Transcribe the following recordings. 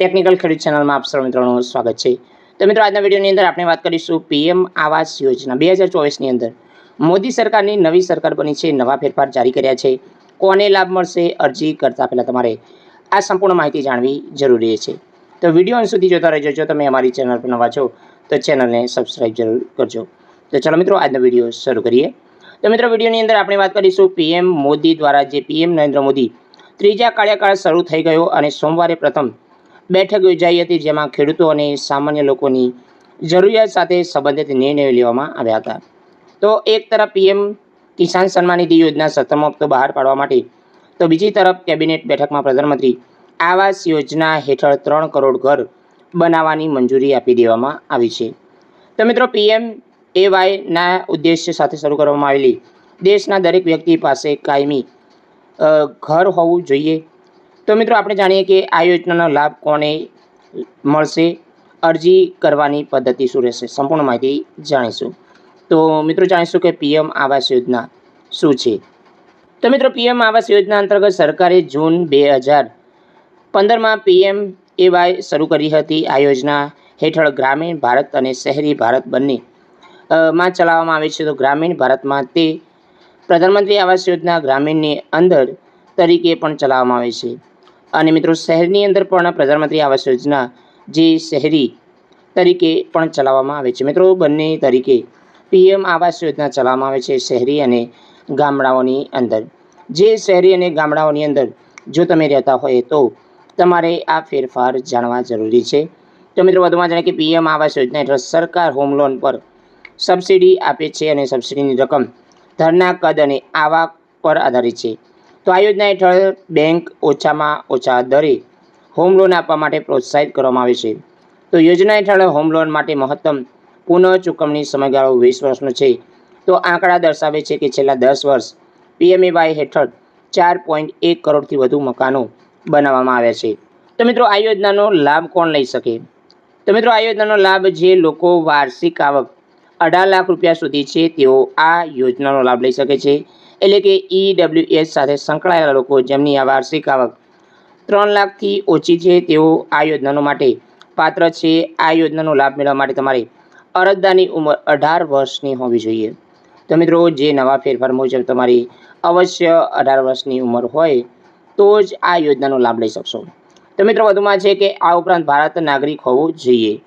Technical ખેડૂત ચેનલમાં આપ સર્વ મિત્રોનું સ્વાગત છે. તો મિત્રો, આજના વિડીયોની અંદર આપણે વાત કરીશું પીએમ આવાસ યોજના. બે હજાર ચોવીસની અંદર મોદી સરકારની નવી સરકાર બની છે, નવા ફેરફાર જારી કર્યા છે. કોને લાભ મળશે, અરજી કરતાં પહેલાં તમારે આ સંપૂર્ણ માહિતી જાણવી જરૂરી છે. તો વીડિયો અંત સુધી જોતા રહેજો. જો તમે અમારી ચેનલ પર નવા છો, તો ચેનલને સબસ્ક્રાઈબ જરૂર કરજો. તો ચલો મિત્રો, આજનો વીડિયો શરૂ કરીએ. તો મિત્રો, વિડીયોની અંદર આપણે વાત કરીશું પીએમ મોદી દ્વારા, જે પીએમ નરેન્દ્ર મોદી ત્રીજા કાર્યકાળ શરૂ થઈ ગયો અને સોમવારે પ્રથમ બેઠક યોજાઈ હતી જેમાં ખેડૂતો અને સામાન્ય લોકોની જરૂરિયાત સાથે સંબંધિત નિર્ણયો લેવામાં આવ્યા હતા. તો એક તરફ પીએમ કિસાન સન્માન નિધિ યોજના સત્તમ હપ્તો બહાર પાડવા માટે, તો બીજી તરફ કેબિનેટ બેઠકમાં પ્રધાનમંત્રી આવાસ યોજના હેઠળ ત્રણ કરોડ ઘર બનાવવાની મંજૂરી આપી દેવામાં આવી છે. તો મિત્રો, પીએમ એવાયના ઉદ્દેશ્ય સાથે શરૂ કરવામાં આવેલી દેશના દરેક વ્યક્તિ પાસે કાયમી ઘર હોવું જોઈએ. તો મિત્રો આપણે જાણીએ કે આ યોજનાનો લાભ કોને મળશે? અરજી કરવાની પદ્ધતિ શું રહેશે? સંપૂર્ણ માહિતી જાણીશું. તો મિત્રો જાણીશું કે પીએમ આવાસ યોજના શું છે? તો મિત્રો પીએમ આવાસ યોજના અંતર્ગત સરકારે જૂન બે હજાર પંદરમાં પીએમ એવાય શરૂ કરી હતી. આ યોજના હેઠળ ગ્રામીણ ભારત અને શહેરી ભારત બંને માં ચલાવવામાં આવે છે. તો ગ્રામીણ ભારતમાં તે પ્રધાનમંત્રી આવાસ યોજના ગ્રામીણની અંદર તરીકે પણ ચલાવવામાં આવે છે. અને મિત્રો શહેરની અંદર પણ પ્રધાનમંત્રી આવાસ યોજના જે શહેરી તરીકે પણ ચલાવવામાં આવે છે. મિત્રો બંને તરીકે પીએમ આવાસ યોજના ચલાવવામાં આવે છે શહેરી અને ગામડાઓની અંદર. જે શહેરી અને ગામડાઓની અંદર જો તમે રહેતા હોય તો તમારે આ ફેરફાર જાણવા જરૂરી છે. તો મિત્રો વધુમાં જાણે કે પીએમ આવાસ યોજના હેઠળ સરકાર હોમ લોન પર સબસિડી આપે છે અને સબસિડીની રકમ ધરના કદ અને આવક પર આધારિત છે. તો આ યોજના હેઠળ બેંક ઓછામાં ઓછા દરે હોમ લોન આપવા માટે પ્રોત્સાહિત કરવામાં આવે છે. તો યોજના હેઠળ હોમ લોન માટે મહત્તમ પુનઃ ચૂકવણી સમયગાળો વીસ વર્ષનો છે. તો આંકડા દર્શાવે છે કે છેલ્લા દસ વર્ષ પીએમએવાય હેઠળ ચાર પોઈન્ટ એક કરોડથી વધુ મકાનો બનાવવામાં આવ્યા છે. તો મિત્રો આ યોજનાનો લાભ કોણ લઈ શકે? તો મિત્રો આ યોજનાનો લાભ જે લોકો વાર્ષિક આવક અઢાર લાખ રૂપિયા સુધી છે તેઓ આ યોજનાનો લાભ લઈ શકે છે. એટલે કે ઈડબ્લ્યુએસ સાથે સંકળાયેલા લોકો જેમની આ વાર્ષિક આવક ત્રણ લાખથી ઓછી છે, તેઓ આ યોજનાનો માટે પાત્ર છે. આ યોજનાનો લાભ મેળવવા માટે તમારે અરજદારની ઉંમર અઢાર વર્ષની હોવી જોઈએ. તો મિત્રો, જે નવા ફેરફાર મુજબ તમારી અવશ્ય અઢાર વર્ષની ઉંમર હોય, તો જ આ યોજનાનો લાભ લઈ શકશો. તો મિત્રો, વધુમાં છે કે આ ઉપરાંત ભારત નાગરિક હોવું જોઈએ.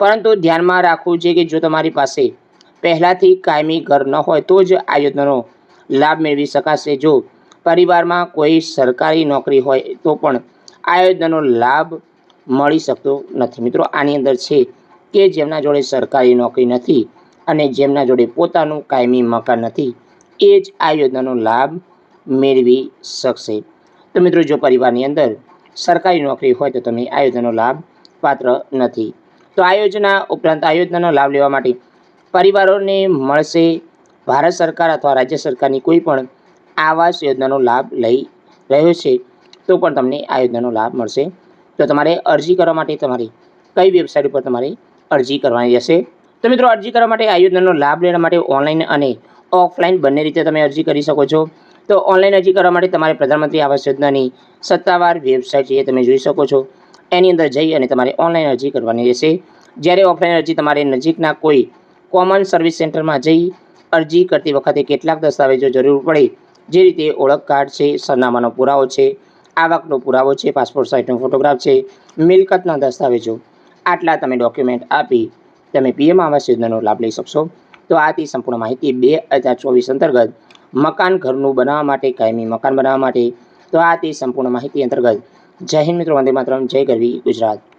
પરંતુ ધ્યાનમાં રાખવું છે કે જો તમારી પાસે પહેલાંથી કાયમી ઘર ન હોય, તો જ આ યોજનાનો લાભ મેળવી શકાશે. જો પરિવારમાં કોઈ સરકારી નોકરી હોય તો પણ આ યોજનાનો લાભ મળી શકતો નથી. મિત્રો, આની અંદર છે કે જેમના જોડે સરકારી નોકરી નથી અને જેમના જોડે પોતાનું કાયમી મકાન નથી, એ જ આ યોજનાનો લાભ મેળવી શકશે. તો મિત્રો, જો પરિવારની અંદર સરકારી નોકરી હોય તો તમે આ યોજનાનો લાભ પાત્ર નથી. તો આ યોજના ઉપરાંત આ યોજનાનો લાભ લેવા માટે પરિવારોને મળશે ભારત સરકાર અથવા રાજ્ય સરકારની કોઈ પણ આવાસ યોજનાનો લાભ લઈ રહ્યો છે, તો પણ તમને આ યોજનાનો લાભ મળશે. તો તમારે અરજી કરવા માટે તમારી કઈ વેબસાઇટ ઉપર તમારે અરજી કરવાની રહેશે? તો મિત્રો, અરજી કરવા માટે આ યોજનાનો લાભ લેવા માટે ઓનલાઈન અને ઓફલાઈન બંને રીતે તમે અરજી કરી શકો છો. તો ઓનલાઈન અરજી કરવા માટે તમારે પ્રધાનમંત્રી આવાસ યોજનાની સત્તાવાર વેબસાઇટ છે તમે જોઈ શકો છો. એની અંદર જઈ અને તમારે ઓનલાઈન અરજી કરવાની રહેશે. જ્યારે ઓફલાઈન અરજી તમારે નજીકના કોઈ કોમન સર્વિસ સેન્ટરમાં જઈ અરજી કરતી વખતે કેટલાક દસ્તાવેજો જરૂર પડે. જે રીતે ઓળખ કાર્ડ છે, સરનામાનો પુરાવો છે, આવકનો પુરાવો છે, પાસપોર્ટ સાઇઝનો ફોટોગ્રાફ છે, મિલકતના દસ્તાવેજો. આટલા તમે ડોક્યુમેન્ટ આપી તમે પીએમ આવાસ યોજનાનો લાભ લઈ શકશો. તો આથી સંપૂર્ણ માહિતી બે હજાર ચોવીસ અંતર્ગત મકાન ઘરનું બનાવવા માટે, કાયમી મકાન બનાવવા માટે. તો આથી સંપૂર્ણ માહિતી અંતર્ગત. જય હિન્દ મિત્રો, વંદે માતરમ, જય ગરવી ગુજરાત.